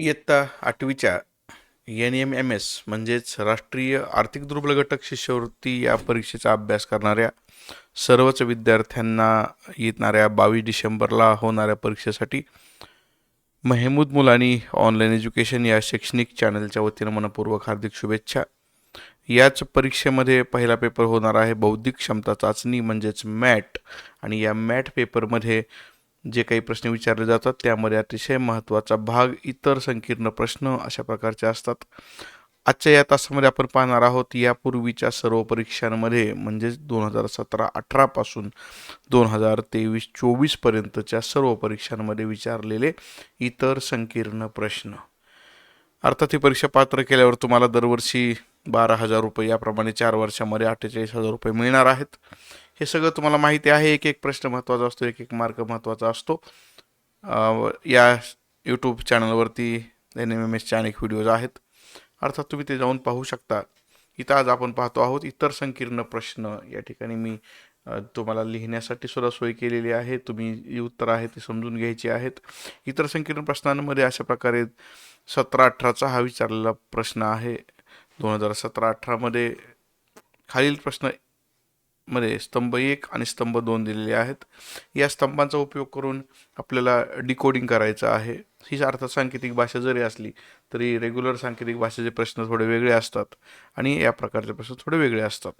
इयत्ता आठवीच्या N M M S म्हणजेच राष्ट्रीय आर्थिक दुर्बल घटक शिष्यवृत्ती या परीक्षेचा अभ्यास करणाऱ्या सर्वच विद्यार्थ्यांना येणाऱ्या बावीस डिसेंबरला होणाऱ्या परीक्षेसाठी महमूद मुलानी ऑनलाईन एज्युकेशन या शैक्षणिक चॅनलच्या वतीनं मनपूर्वक हार्दिक शुभेच्छा. याच परीक्षेमध्ये पहिला पेपर होणार आहे बौद्धिक क्षमता चाचणी म्हणजेच मॅट आणि या मॅट पेपरमध्ये जे काही प्रश्न विचारले जातात त्यामध्ये अतिशय महत्त्वाचा भाग इतर संकीर्ण प्रश्न अशा प्रकारचे असतात. आजच्या या तासामध्ये आपण पाहणार आहोत यापूर्वीच्या सर्व परीक्षांमध्ये म्हणजेच दोन हजार सतरा अठरापासून दोन हजार तेवीस चोवीसपर्यंतच्या सर्व परीक्षांमध्ये विचारलेले इतर संकीर्ण प्रश्न. अर्थात ही परीक्षा पात्र केल्यावर तुम्हाला दरवर्षी बारा हजार रुपये याप्रमाणे चार वर्षामध्ये अठ्ठेचाळीस हजार रुपये मिळणार आहेत. हे सगळं तुम्हाला माहिती आहे. एक एक प्रश्न महत्त्वाचा असतो एक एक मार्क महत्त्वाचा असतो. या यूट्यूब चॅनलवरती एन एम एम एसचे अनेक व्हिडिओज आहेत. अर्थात तुम्ही ते जाऊन पाहू शकता. इथं आज आपण पाहतो आहोत इतर संकीर्ण प्रश्न. या ठिकाणी मी तुम्हाला लिहिण्यासाठी सुद्धा सोय केलेली आहे. तुम्ही जी उत्तर आहे ती समजून घ्यायची आहेत. इतर संकीर्ण प्रश्नांमध्ये अशा प्रकारे सतरा अठराचा हा विचारलेला प्रश्न आहे. दोन हजार सतरा अठरामध्ये खालील प्रश्न मध्ये स्तंभ एक आणि स्तंभ दोन दिलेले आहेत. या स्तंभांचा उपयोग करून आपल्याला डिकोडिंग करायचं आहे. ही अर्थात सांकेतिक भाषा जरी असली तरी रेग्युलर सांकेतिक भाषेचे प्रश्न थोडे वेगळे असतात आणि या प्रकारचे प्रश्न थोडे वेगळे असतात.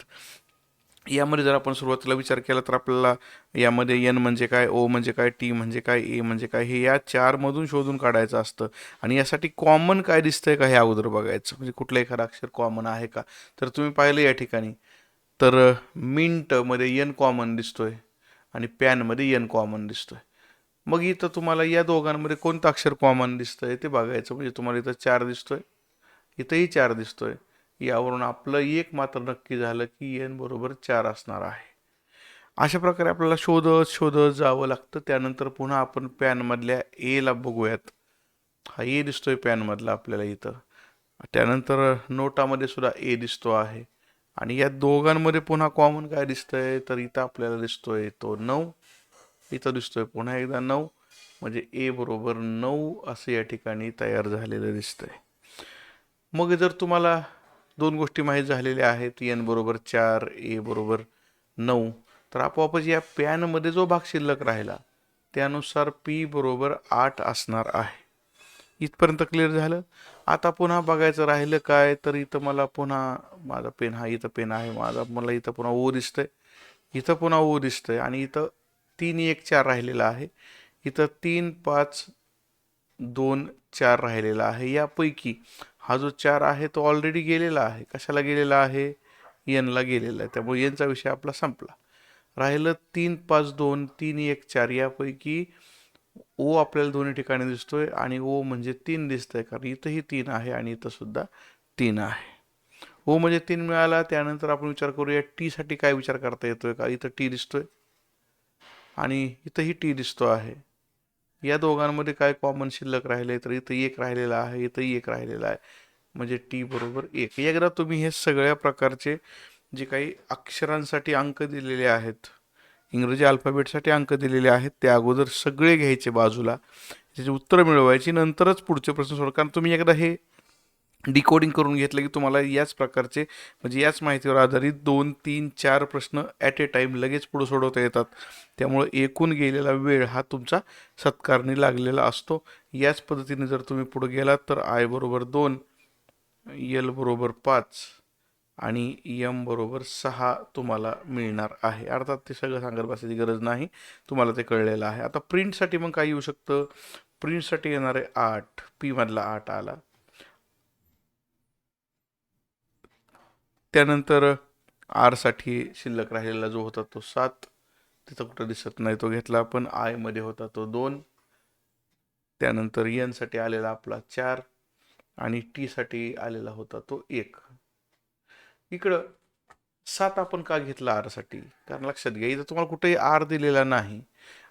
यामध्ये जर आपण सुरुवातीला विचार केला तर आपल्याला यामध्ये एन म्हणजे काय ओ म्हणजे काय टी म्हणजे काय ए म्हणजे काय हे या चारमधून शोधून काढायचं असतं. आणि यासाठी कॉमन काय दिसतंय का हे अगोदर बघायचं. म्हणजे कुठलं एखादं अक्षर कॉमन आहे का? तर तुम्ही पाहिलं या ठिकाणी. तर मिंटमध्ये एन कॉमन दिसतो आहे आणि पॅनमध्ये एन कॉमन दिसतो आहे मग इथं तुम्हाला या दोघांमध्ये कोणतं अक्षर कॉमन दिसतं आहे ते बघायचं म्हणजे तुम्हाला इथं चार दिसतो आहे इथंही चार दिसतो आहे यावरून आपलं एक मात्र नक्की झालं की एन बरोबर चार असणार आहे. अशा प्रकारे आपल्याला शोधत शोधत जावं लागतं. त्यानंतर पुन्हा आपण पॅनमधल्या एला बघूयात. हा ए दिसतोय पॅनमधला आपल्याला इथं. त्यानंतर नोटामध्ये सुद्धा ए दिसतो आहे. आणि या दोघांमध्ये पुन्हा कॉमन काय दिसतंय तर इथं आपल्याला दिसतोय तो नऊ. इथं दिसतोय पुन्हा एकदा नऊ. म्हणजे ए बरोबर नऊ असं या ठिकाणी तयार झालेलं दिसतंय. मग जर तुम्हाला दोन गोष्टी माहीत झालेल्या आहेत एन बरोबर चार ए बरोबर नऊ तर आपोआपच या पॅनमध्ये जो भाग शिल्लक राहिला त्यानुसार पी बरोबर आठ असणार आहे. इथपर्यंत क्लिअर झालं? आता पुन्हा बघायचं राहिलं काय तर इथं मला पुन्हा माझा पेन हा इथं पेन आहे माझा मला इथं पुन्हा ओ दिसतंय. इथं पुन्हा ओ दिसतंय आणि इथं तीन एक चार राहिलेला आहे. इथं तीन पाच दोन चार राहिलेला आहे. यापैकी हा जो चार आहे तो ऑलरेडी गेलेला आहे. कशाला गेलेला आहे? येनला गेलेला आहे. त्यामुळे एनचा विषय आपला संपला. राहिलं तीन पाच दोन तीन एक चार. यापैकी ओ आपल्याला दोन्ही ठिकाणी दिसतोय आणि ओ म्हणजे तीन दिसतंय कारण इथंही तीन आहे आणि इथं सुद्धा तीन आहे. ओ म्हणजे तीन मिळाला त्यानंतर आपण विचार करूया टी साठी काय विचार करता येतोय? का इथं टी दिसतोय? आणि इथंही टी दिसतो आहे. या दोघांमध्ये काय कॉमन शिल्लक राहिले तर इथं एक राहिलेला आहे इथंही एक राहिलेला आहे. म्हणजे टी बरोबर एक. एकदा तुम्ही हे सगळ्या प्रकारचे जे काही अक्षरांसाठी अंक दिलेले आहेत इंग्रजी अल्फाबेटसाठी अंक दिलेले आहेत. ते अगोदर सगळे घ्यायचे बाजूला. त्याची उत्तरं मिळवायची. नंतरच पुढचे प्रश्न सोडवा. कारण तुम्ही एकदा हे डिकोडिंग करून घेतलं की तुम्हाला याच प्रकारचे म्हणजे याच माहितीवर आधारित दोन तीन चार प्रश्न ॲट ए टाईम लगेच पुढे सोडवता येतात. त्यामुळं एकूण गेलेला वेळ हा तुमचा सत्कारणी लागलेला असतो. याच पद्धतीने जर तुम्ही पुढे गेलात तर आय बरोबर दोन यल बरोबर पाच. आणि यम बरोबर सहा तुम्हाला मिळणार आहे. अर्थात ते सगळं सांगत बसायची गरज नाही. तुम्हाला ते कळलेलं आहे. आता प्रिंटसाठी मग काय येऊ शकतं? प्रिंटसाठी येणारे आठ पीमधला आठ आला. त्यानंतर आरसाठी शिल्लक राहिलेला जो होता तो सात. तिथं कुठं दिसत नाही तो घेतला आपण. आयमध्ये होता तो दोन. त्यानंतर यनसाठी आलेला आपला चार. आणि टीसाठी आलेला होता तो एक. इकडं सात आपण का घेतला आरसाठी? कारण लक्षात घ्या इथं तुम्हाला कुठेही आर दिलेला नाही.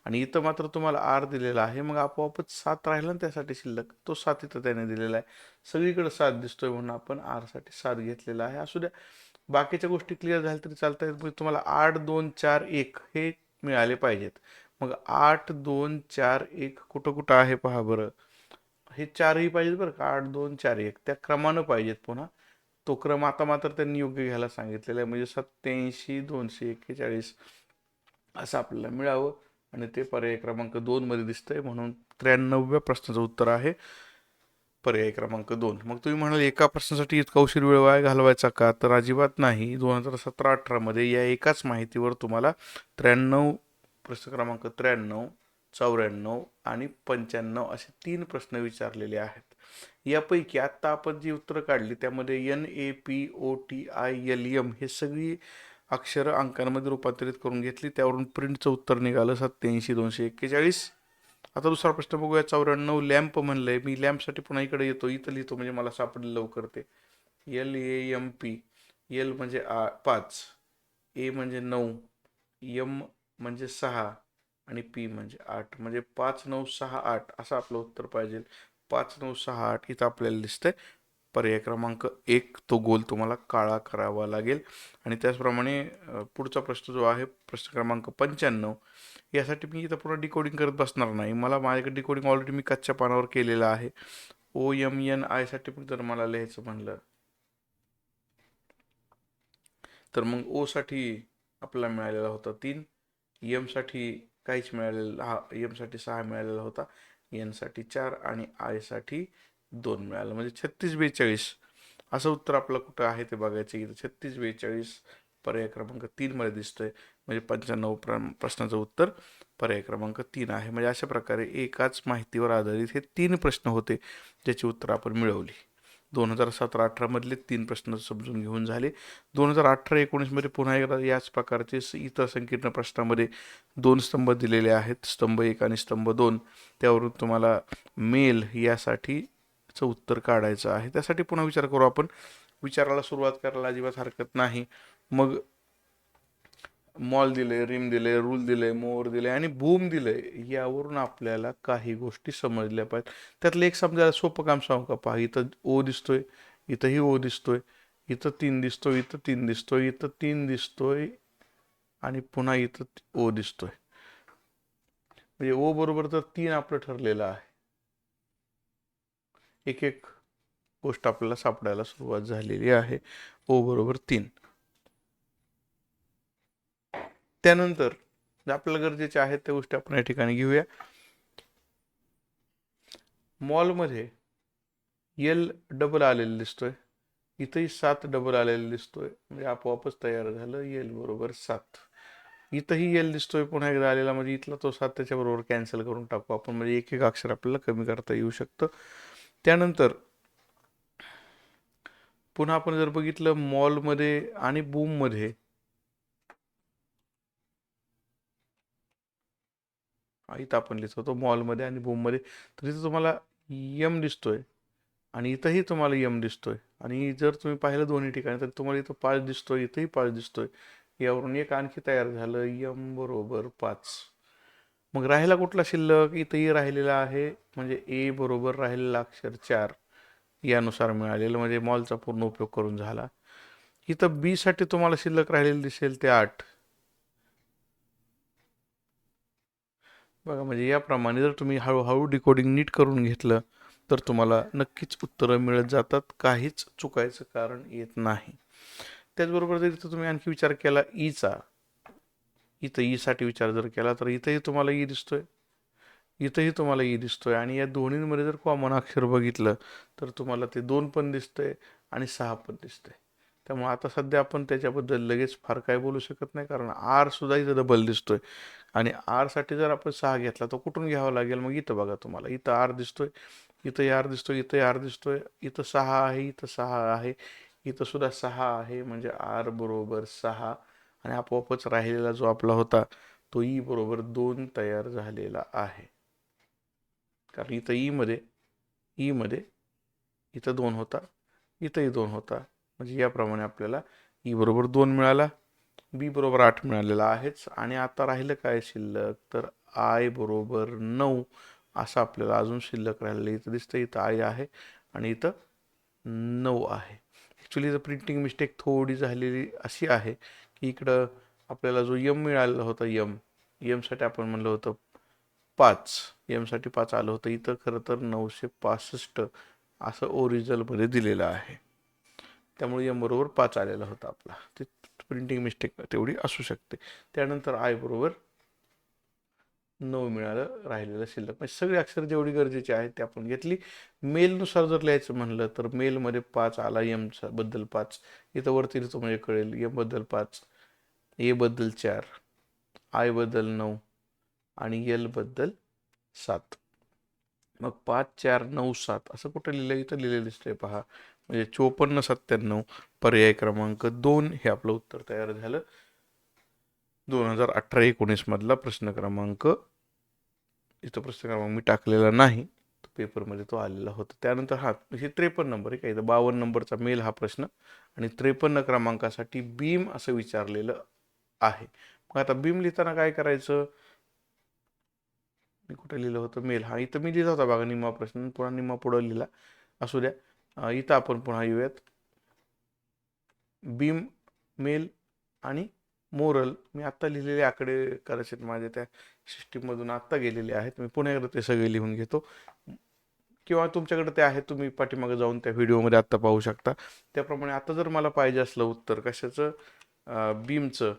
आणि इथं मात्र तुम्हाला आर दिलेला आहे. मग आपोआपच सात राहिला ना त्यासाठी शिल्लक. तो सात इथं त्याने दिलेला आहे. सगळीकडे सात दिसतोय म्हणून आपण आरसाठी सात घेतलेला आहे. असू द्या बाकीच्या गोष्टी क्लिअर झाल्या तरी चालत आहेत म्हणजे तुम्हाला आठ दोन चार एक हे मिळाले पाहिजेत. मग आठ दोन चार एक कुठं कुठं आहे पहा बरं. हे चारही पाहिजेत बरं का? आठ दोन चार एक. त्या क्रमानं पाहिजेत पुन्हा. तो क्रम आता मात्र त्यांनी योग्य घ्यायला सांगितलेला आहे. म्हणजे सत्याऐंशी दोनशे एक्केचाळीस असं आपल्याला मिळावं. आणि ते पर्याय क्रमांक दोनमध्ये दिसतंय म्हणून त्र्याण्णव्या प्रश्नाचं उत्तर आहे. पर्याय क्रमांक दोन. मग तुम्ही म्हणाल एका प्रश्नासाठी इतका उशीर वेळ वाया घालवायचा का? तर अजिबात नाही. दोन हजार सतरा अठरामध्ये या एकाच माहितीवर तुम्हाला त्र्याण्णव प्रश्न क्रमांक त्र्याण्णव चौऱ्याण्णव आणि पंच्याण्णव असे तीन प्रश्न विचारलेले आहेत. यापैकी आत्ता आपण जी उत्तरं काढली त्यामध्ये N A P O T I L M हे सगळी अक्षरं अंकांमध्ये रूपांतरित करून घेतली. त्यावरून प्रिंटचं उत्तर निघालं सत्याऐंशी दोनशे एक्केचाळीस. आता दुसरा प्रश्न बघूया. चौऱ्याण्णव लॅम्प म्हणलंय. मी लॅम्पसाठी पुन्हा इकडे येतो. इथं लिहितो म्हणजे मला सापडेल लवकर ते. L A M P L म्हणजे आ पाच. ए म्हणजे नऊ. एम म्हणजे सहा. आणि पी म्हणजे आठ. म्हणजे पाच नऊ सहा आठ असं आपलं उत्तर पाहिजे. पाच नऊ सहा आठ इथं आपल्याला दिसतंय. पर्याय क्रमांक एक तो गोल तुम्हाला काळा करावा लागेल. आणि त्याचप्रमाणे पुढचा प्रश्न जो आहे प्रश्न क्रमांक पंच्याण्णव. यासाठी मी इथं पुन्हा डिकोडिंग करत बसणार नाही. मला माझ्याकडे डिकोडिंग ऑलरेडी मी कच्च्या पानावर केलेलं आहे. ओ एम एन आयसाठी पण जर मला लिहायचं म्हणलं तर मग ओसाठी आपल्याला मिळालेला होता तीन. एमसाठी काहीच मिळालेलं हा एमसाठी सहा मिळालेला होता. एनसाठी चार आणि आयसाठी दोन मिळालं. म्हणजे छत्तीस बेचाळीस. असं उत्तर आपलं कुठं आहे ते बघायचं इथं छत्तीस बेचाळीस पर्याय क्रमांक तीनमध्ये दिसतोय. म्हणजे पंच्याण्णव प्र प्रश्नाचं उत्तर पर्याय क्रमांक तीन आहे. म्हणजे अशा प्रकारे एकाच माहितीवर आधारित हे तीन प्रश्न होते ज्याची उत्तरं आपण मिळवली. दोन हजार सतरा अठरामधले तीन प्रश्न समजून घेऊन झाले. दोन हजार अठरा एकोणीसमध्ये पुन्हा एकदा याच प्रकारचे इतर संकीर्ण प्रश्नामध्ये दोन स्तंभ दिलेले आहेत. स्तंभ एक आणि स्तंभ दोन. त्यावरून तुम्हाला मेल यासाठीचं उत्तर काढायचं आहे. त्यासाठी पुन्हा विचार करू आपण. विचाराला सुरुवात करायला अजिबात हरकत नाही. मग मॉल दिले रिम दिले रूल दिले मोर दिले आणि बूम दिले यावरून आपल्याला काही गोष्टी समजल्या पाहिजेत. त्यातलं एक समजायला सोपं काम सांगू का? पहा इथं ओ दिसतोय इथंही ओ दिसतोय इथं तीन दिसतोय इथं तीन दिसतोय इथं तीन दिसतोय आणि पुन्हा इथं ओ दिसतोय. म्हणजे ओ बरोबर तर तीन आपलं ठरलेलं आहे. एक एक गोष्ट आपल्याला सापडायला सुरुवात झालेली आहे. ओ बरोबर तीन. त्यानंतर आपल्याला गरजेचे आहेत त्या गोष्टी आपण या ठिकाणी घेऊया. मॉलमध्ये एल डबल आलेलं दिसतोय. इथंही सात डबल आलेलं दिसतोय. म्हणजे आपोआपच तयार झालं एल बरोबर सात. इथंही एल दिसतोय पुन्हा एकदा आलेला. म्हणजे इथला तो सात त्याच्याबरोबर कॅन्सल करून टाकू आपण. म्हणजे एक एक अक्षर आपल्याला कमी करता येऊ शकतं. त्यानंतर पुन्हा आपण जर बघितलं मॉलमध्ये आणि बूममध्ये इथं आपण लिहितो तो मॉलमध्ये आणि भूममध्ये तर इथं तुम्हाला यम दिसतोय आणि इथंही तुम्हाला यम दिसतोय. आणि जर तुम्ही पाहिलं दोन्ही ठिकाणी तर तुम्हाला इथं पाच दिसतोय इथंही पाच दिसतोय. यावरून एक आणखी तयार झालं यम बरोबर पाच. मग राहिला कुठला शिल्लक? इथंही राहिलेला आहे म्हणजे ए बरोबर राहिलेला अक्षर चार. यानुसार मिळालेलं म्हणजे मॉलचा पूर्ण उपयोग करून झाला. इथं बीसाठी तुम्हाला शिल्लक राहिलेलं दिसेल ते आठ. बघा म्हणजे याप्रमाणे जर तुम्ही हळूहळू डिकोडिंग नीट करून घेतलं तर तुम्हाला नक्कीच उत्तरं मिळत जातात. काहीच चुकायचं कारण येत नाही. त्याचबरोबर जर इथं तुम्ही आणखी विचार केला ईचा. इथं ईसाठी विचार जर केला तर इथंही तुम्हाला ई दिसतोय. इथंही तुम्हाला ई दिसतोय. आणि या दोन्हींमध्ये जर कॉमन अक्षर बघितलं तर तुम्हाला ते दोन पण दिसतंय आणि सहा पण दिसतंय. त्यामुळे आता सध्या आपण त्याच्याबद्दल लगेच फार काय बोलू शकत नाही कारण आर सुद्धा इथं डबल दिसतोय. आणि आरसाठी जर आपण सहा घेतला तर कुठून घ्यावा लागेल? मग इथं बघा तुम्हाला. इथं आर दिसतोय इथं आर दिसतोय इथं आर दिसतोय इथं सहा आहे इथं सहा आहे इथं सुद्धा सहा आहे म्हणजे आर बरोबर सहा. आणि आपोआपच राहिलेला जो आपला होता तो ई बरोबर दोन तयार झालेला आहे. कारण इथं e ईमध्ये ईमध्ये e इथं दोन होता इथंही दोन होता. म्हणजे याप्रमाणे आपल्याला ई बरोबर दोन मिळाला बी बरोबर आठ मिळालेला आहेच. आणि आता राहिलं काय शिल्लक? तर आय बरोबर नऊ असं आपल्याला अजून शिल्लक राहिलेलं इथं दिसतं इथं आय आहे आणि इथं नऊ आहे. ॲक्च्युली इथं प्रिंटिंग मिस्टेक थोडी झालेली अशी आहे की इकडं आपल्याला जो यम मिळालेला होता यम यमसाठी आपण म्हणलं होतं पाच. यमसाठी पाच आलं होतं. इथं खरं तर नऊशे पासष्ट असं ओरिजिनलमध्ये दिलेलं आहे. त्यामुळे एम बरोबर पाच आलेला होता आपला. ते प्रिंटिंग मिस्टेक तेवढी असू शकते. त्यानंतर आय बरोबर नऊ मिळालं राहिलेलं शिल्लक. म्हणजे सगळी अक्षर जेवढी गरजेची आहेत ते आपण घेतली. मेलनुसार जर लिहायचं म्हणलं तर मेलमध्ये पाच आला यमचा बद्दल पाच. इथं वरती लिहितो म्हणजे कळेल. यमबद्दल पाच ए बद्दल चार आयबद्दल नऊ आणि एलबद्दल सात. मग पाच चार नऊ सात असं कुठं लिहिलं? इथं लिहिलेलं दिसतंय पहा. म्हणजे चोपन्न सत्त्याण्णव पर्याय क्रमांक दोन हे आपलं उत्तर तयार झालं. दोन हजार अठरा एकोणीसमधला प्रश्न क्रमांक इथं प्रश्न क्रमांक मी टाकलेला नाही तो पेपरमध्ये तो आलेला होता. त्यानंतर हा हे त्रेपन्न नंबर आहे का? बावन्न नंबरचा मेल हा प्रश्न. आणि त्रेपन्न क्रमांकासाठी बीम असं विचारलेलं आहे. मग आता बीम लिहिताना काय करायचं? मी कुठं लिहिलं होतं? मेल. हा इथं मी लिहिला होता बघा निम्मा प्रश्न. पुन्हा निम्मा पुढं लिहिला. असू द्या. इथं आपण पुन्हा येऊयात. बीम मेल आणि मोरल. मी आत्ता लिहिलेले आकडे कदाचित माझ्या त्या सिस्टीममधून आत्ता गेलेले आहेत. मी पुन्हा एकदा ते सगळे लिहून घेतो. किंवा तुमच्याकडे ते आहेत तुम्ही पाठीमागे जाऊन त्या व्हिडिओमध्ये आत्ता पाहू शकता. त्याप्रमाणे आता जर मला पाहिजे असलं उत्तर कशाचं? बीमचं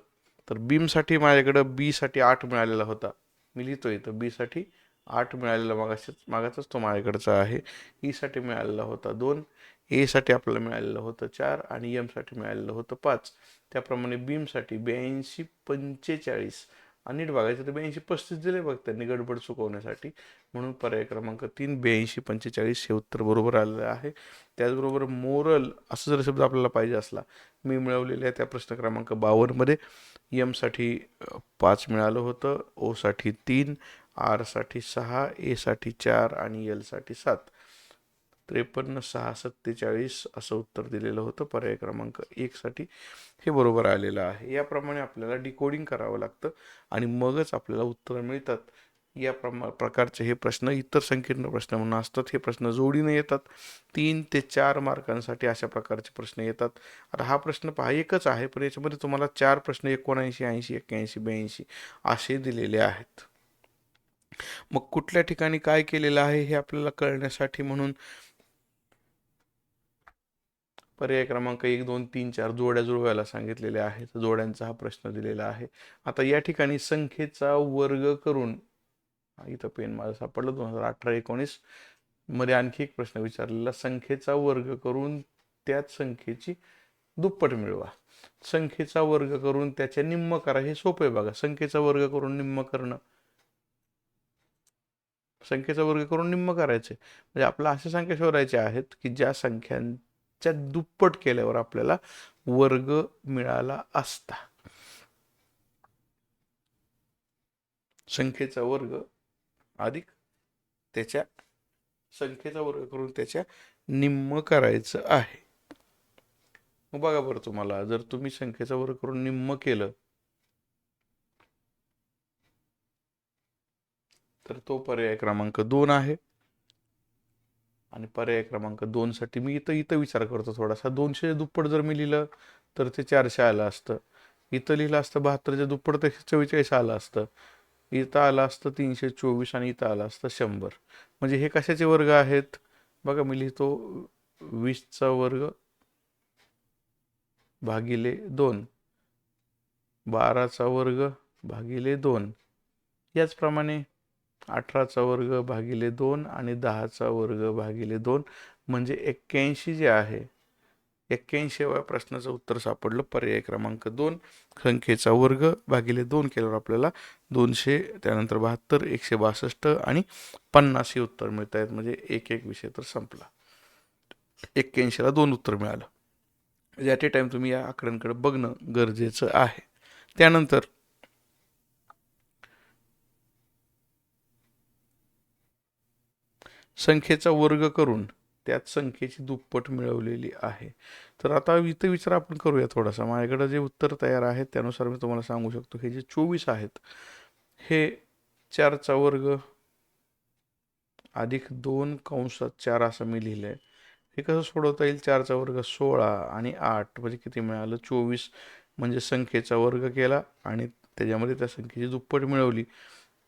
तर बीमसाठी माझ्याकडं बीसाठी आठ मिळालेला होता. मी लिहितो इथं बीसाठी आठ मिळालेला मागाशीच मागाचाच तो माझ्याकडचा आहे. E ईसाठी मिळालेला होता दोन एसाठी आपल्याला मिळालेलं होतं चार आणि एमसाठी मिळालेलं होतं पाच. त्याप्रमाणे बीमसाठी ब्याऐंशी पंचेचाळीस. आणि नीट बघायचं तर ब्याऐंशी पस्तीस दिले बघ त्यांनी गडबड चुकवण्यासाठी. म्हणून पर्याय क्रमांक तीन ब्याऐंशी पंचेचाळीस हे उत्तर बरोबर आलेलं आहे. त्याचबरोबर मोरल असं जर शब्द आपल्याला पाहिजे असला मी मिळवलेल्या त्या प्रश्न क्रमांक बावन्नमध्ये एमसाठी पाच मिळालं होतं ओसाठी तीन आरसाठी सहा एसाठी चार आणि एलसाठी सात. त्रेपन्न सहा सत्तेचाळीस असं उत्तर दिलेलं होतं. पर्याय क्रमांक एकसाठी हे बरोबर आलेलं आहे. याप्रमाणे आपल्याला डिकोडिंग करावं लागतं आणि मगच आपल्याला उत्तरं मिळतात. या प्रमा प्रकारचे हे प्रश्न इतर संकीर्ण प्रश्न म्हणून असतात. हे प्रश्न जोडीने येतात. तीन ते चार मार्कांसाठी अशा प्रकारचे प्रश्न येतात. आता हा प्रश्न पहा एकच आहे पण याच्यामध्ये तुम्हाला चार प्रश्न एकोणऐंशी ऐंशी एक्क्याऐंशी ब्याऐंशी असे दिलेले आहेत. मग कुठल्या ठिकाणी काय केलेलं आहे हे आपल्याला कळण्यासाठी म्हणून पर्याय क्रमांक एक दोन तीन चार जोड्या जुळवायला सांगितलेल्या आहेत जोड्यांचा हा प्रश्न दिलेला आहे. आता या ठिकाणी संख्येचा वर्ग करून इथं पेन माझं सापडलं दोन हजार अठरा एकोणीसमध्ये आणखी एक प्रश्न विचारलेला संख्येचा वर्ग करून त्याच संख्येची दुप्पट मिळवा. संख्येचा वर्ग करून त्याच्या निम्म करा हे सोपं आहे बघा. संख्येचा वर्ग करून निम्म करणं. संख्येचा वर्ग करून निम्म करायचे. म्हणजे आपल्याला अशा संख्या शोधायच्या आहेत की ज्या संख्यांच्या दुप्पट केल्यावर आपल्याला वर्ग मिळाला असता. संख्येचा वर्ग अधिक त्याच्या संख्येचा वर्ग करून त्याच्या निम्म करायचं आहे. मग बघा बरं तुम्हाला जर तुम्ही संख्येचा वर्ग करून निम्म केलं तर तो पर्याय क्रमांक दोन आहे. आणि पर्याय क्रमांक दोन साठी मी इथं इथं विचार करतो थोडासा. दोनशे दुप्पट जर मी लिहिलं तर ते चारशे आलं असतं. इथं लिहिलं असतं बहात्तरच्या दुप्पट ते चव्वेचाळीस आलं असतं. इथं आलं असतं तीनशे चोवीस आणि इथं आलं असतं शंभर. म्हणजे हे कशाचे वर्ग आहेत? बघा मी लिहितो वीसचा वर्ग भागिले दोन. बाराचा वर्ग भागिले दोन. याचप्रमाणे अठराचा वर्ग भागिले दोन आणि दहाचा वर्ग भागिले दोन म्हणजे एक्क्याऐंशी जे आहे एक्क्याऐंशीव्या प्रश्नाचं उत्तर सापडलं. पर्याय क्रमांक दोन संख्येचा वर्ग भागिले दोन केल्यावर आपल्याला दोनशे त्यानंतर बहात्तर एकशे बासष्ट आणि पन्नास हे उत्तर मिळत आहेत. म्हणजे एक एक विषय तर संपला. एक्क्याऐंशीला दोन उत्तर मिळालं. ॲट ए टाईम तुम्ही या आकड्यांकडे बघणं गरजेचं आहे. त्यानंतर संख्येचा वर्ग करून त्यात संख्येची दुप्पट मिळवलेली आहे. तर आता इथं विचार आपण करूया थोडासा. माझ्याकडं जे उत्तर तयार आहे त्यानुसार मी तुम्हाला सांगू शकतो. हे जे चोवीस आहेत हे चारचा वर्ग अधिक दोन कंसात चार असं मी लिहिलं आहे हे कसं सोडवता येईल? चारचा वर्ग सोळा आणि आठ म्हणजे किती मिळालं? चोवीस म्हणजे संख्येचा वर्ग केला आणि त्याच्यामध्ये त्या संख्येची दुप्पट मिळवली.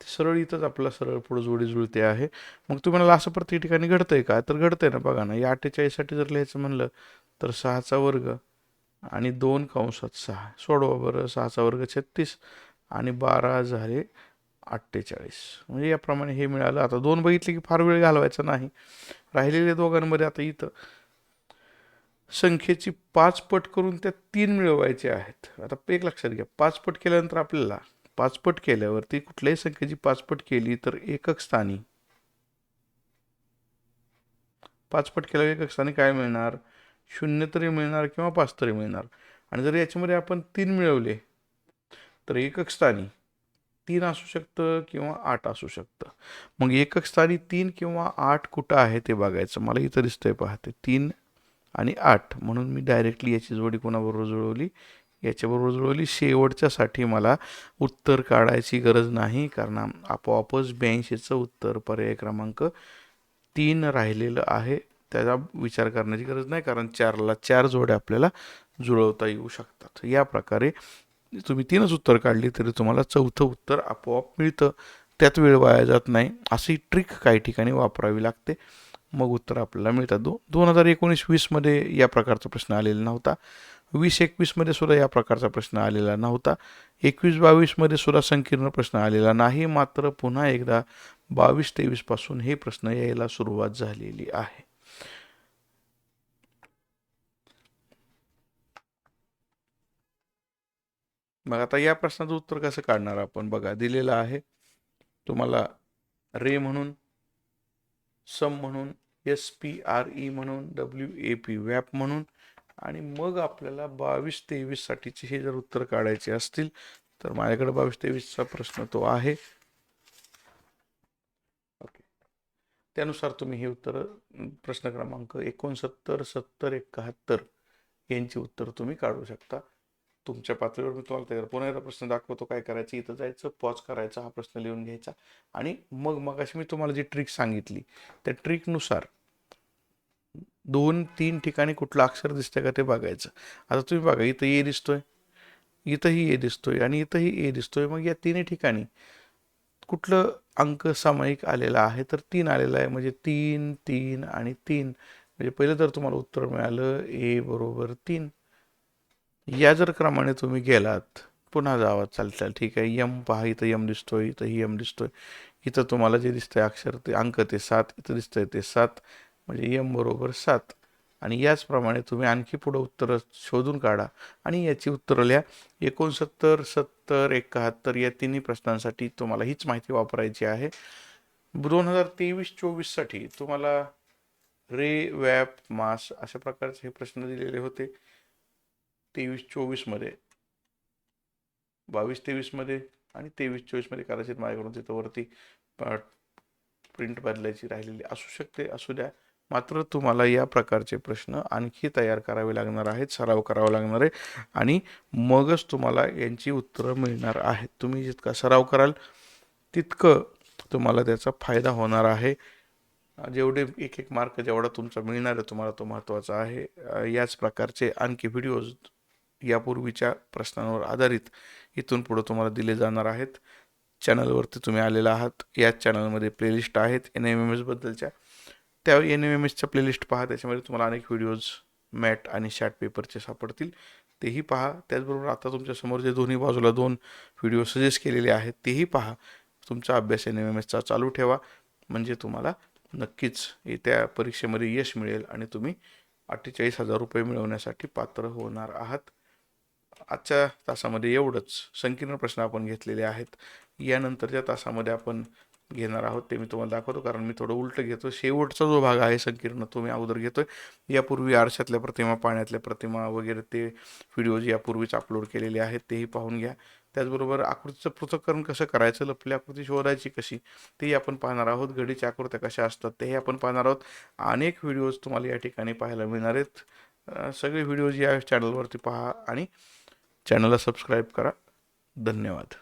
ते सरळ इथंच आपला सरळ पुढं जोडी जुळते आहे. मग तुम्हाला असं प्रत्येक ठिकाणी घडतंय का? तर घडतंय ना बघा ना. या अठ्ठेचाळीससाठी जर लिहायचं म्हणलं तर सहाचा वर्ग आणि दोन कंसात सहा. सोडवा बरं सहाचा वर्ग छत्तीस आणि बारा झाले अठ्ठेचाळीस. म्हणजे याप्रमाणे हे मिळालं. आता दोन बघितले की फार वेळ घालवायचा नाही. राहिलेल्या दोघांमध्ये आता इथं संख्येची पाच पट करून त्या तीन मिळवायचे आहेत. आता एक लक्षात घ्या. पाच पट केल्यानंतर आपल्याला पाचपट केल्यावरती कुठल्याही संख्येची पाचपट केली तर एकक स्थानी. पाचपट केल्यावर एकक स्थानी काय मिळणार? शून्य तरी मिळणार किंवा पाच तरी मिळणार. आणि जर याच्यामध्ये आपण तीन मिळवले तर एकक स्थानी तीन असू शकतं किंवा आठ असू शकतं. मग एकक स्थानी तीन किंवा आठ कुठं आहे ते बघायचं. मला इथं दिसतंय पाहते तीन आणि आठ. म्हणून मी डायरेक्टली याची जोडी कोणाबरोबर जुळवली? याच्याबरोबर जुळवली. शेवटच्यासाठी मला उत्तर काढायची गरज नाही. कारण आपोआपच ब्याऐंशीचं उत्तर पर्याय क्रमांक तीन राहिलेलं आहे. त्याचा विचार करण्याची गरज नाही. कारण चारला चार जोड्या आपल्याला जुळवता येऊ शकतात. या प्रकारे तुम्ही तीनच उत्तर काढली तरी तुम्हाला चौथं उत्तर आपोआप मिळतं. त्यात वेळ वाया जात नाही. अशी ट्रिक काही ठिकाणी वापरावी लागते. मग उत्तर आपल्याला मिळतात. दो दोन हजार एकोणीस वीसमध्ये या प्रकारचा प्रश्न आलेला नव्हता. वीस एकवीसमध्ये सुद्धा या प्रकारचा प्रश्न आलेला नव्हता एकवीस बावीसमध्ये सुद्धा संकीर्ण प्रश्न आलेला नाही मात्र पुन्हा एकदा बावीस तेवीसपासून हे प्रश्न यायला सुरुवात झालेली आहे मग आता या प्रश्नाचं उत्तर कसं काढणार आपण बघा दिलेलं आहे तुम्हाला रे म्हणून सम म्हणून एस पी आर ई म्हणून डब्ल्यू ए पी वॅप म्हणून आणि मग आपल्याला बावीस तेवीससाठीचे हे जर उत्तर काढायचे असतील तर माझ्याकडे बावीस तेवीसचा प्रश्न तो आहे. ओके. त्यानुसार तुम्ही हे उत्तर प्रश्न क्रमांक एकोणसत्तर सत्तर एकाहत्तर यांची उत्तर तुम्ही काढू शकता. तुमच्या पातळीवर मी तुम्हाला तयार पुन्हा एकदा प्रश्न दाखवतो काय करायचं इथं जायचं पॉज करायचा हा प्रश्न लिहून घ्यायचा. आणि मग मग अशी मी तुम्हाला जी ट्रिक सांगितली त्या ट्रिकनुसार दोन तीन ठिकाणी कुठलं अक्षर दिसतंय का ते बघायचं. आता तुम्ही बघा इथं ए दिसतोय इथंही ए दिसतोय आणि इथंही ए दिसतोय. मग या तिन्ही ठिकाणी कुठलं अंक सामायिक आलेला आहे? तर तीन आलेला आहे. म्हणजे तीन तीन आणि तीन. म्हणजे पहिलं तर तुम्हाला उत्तर मिळालं ए बरोबर तीन. या जर क्रमाने तुम्ही गेलात पुन्हा जावा. चालचाल ठीक आहे. यम पहा इथं यम दिसतोय इथंही यम दिसतोय. इथं तुम्हाला जे दिसतंय अक्षर ते अंक ते सात इथं दिसतंय ते सात. म्हणजे यम बरोबर सात. आणि याचप्रमाणे तुम्ही आणखी पुढं उत्तरं शोधून काढा. आणि याची उत्तरं लिहा. एकोणसत्तर सत्तर एकाहत्तर या तिन्ही प्रश्नांसाठी तुम्हाला हीच माहिती वापरायची आहे. दोन हजार तेवीस चोवीससाठी तुम्हाला रे वॅप मास अशा प्रकारचे हे प्रश्न दिलेले होते. तेवीस चोवीसमध्ये बावीस तेवीसमध्ये आणि तेवीस चोवीसमध्ये कदाचित माझ्याकडून तिथं वरती प्रिंट बदलायची राहिलेली असू शकते असू द्या. मात्र तुम्हाला या प्रकारचे प्रश्न आणखी तयार करावे लागणार आहेत सराव करावा लागणार आहे आणि मगच तुम्हाला यांची उत्तरं मिळणार आहेत. तुम्ही जितका सराव कराल तितकं तुम्हाला त्याचा फायदा होणार आहे. जेवढे एक एक मार्क जेवढा तुमचा मिळणार आहे तुम्हाला तो महत्त्वाचा आहे. याच प्रकारचे आणखी व्हिडिओज यापूर्वीच्या प्रश्नांवर आधारित इथून पुढं तुम्हाला दिले जाणार आहेत. चॅनलवरती तुम्ही आलेला आहात. याच चॅनलमध्ये प्लेलिस्ट आहेत. एन एम एम एसबद्दलच्या त्या एन एम एम एसच्या प्लेलिस्ट पहा त्याच्यामध्ये तुम्हाला अनेक व्हिडिओज मॅट आणि शॅट पेपरचे सापडतील. तेही पहा. त्याचबरोबर आता तुमच्यासमोर जे दोन्ही बाजूला दोन व्हिडिओ सजेस्ट केलेले आहेत तेही पहा. तुमचा अभ्यास एन एम एम एसचा चालू ठेवा. म्हणजे तुम्हाला नक्कीच येत्या परीक्षेमध्ये यश मिळेल आणि तुम्ही अठ्ठेचाळीस हजार रुपये मिळवण्यासाठी पात्र होणार आहात. आजच्या तासामध्ये एवढंच. संकीर्ण प्रश्न आपण घेतलेले आहेत. यानंतरच्या तासामध्ये आपण घेणार आहोत ते मी तुम्हाला दाखवतो कारण मी थोडं उलटं घेतो. शेवटचा जो भाग आहे संकीर्ण तो मी अगोदर घेतोय. यापूर्वी आरशातल्या प्रतिमा पाण्यातल्या प्रतिमा वगैरे ते व्हिडिओज यापूर्वीच अपलोड केलेले आहेत तेही पाहून घ्या. त्याचबरोबर आकृतीचं पृथक्करण कसं करायचं लपली आकृती शोधायची कशी तेही आपण पाहणार आहोत. घडीच्या आकृत्या कशा असतात तेही आपण पाहणार आहोत. अनेक व्हिडिओज तुम्हाला या ठिकाणी पाहायला मिळणार आहेत. सगळे व्हिडिओज या चॅनलवरती पहा आणि चॅनलला सबस्क्राईब करा. धन्यवाद.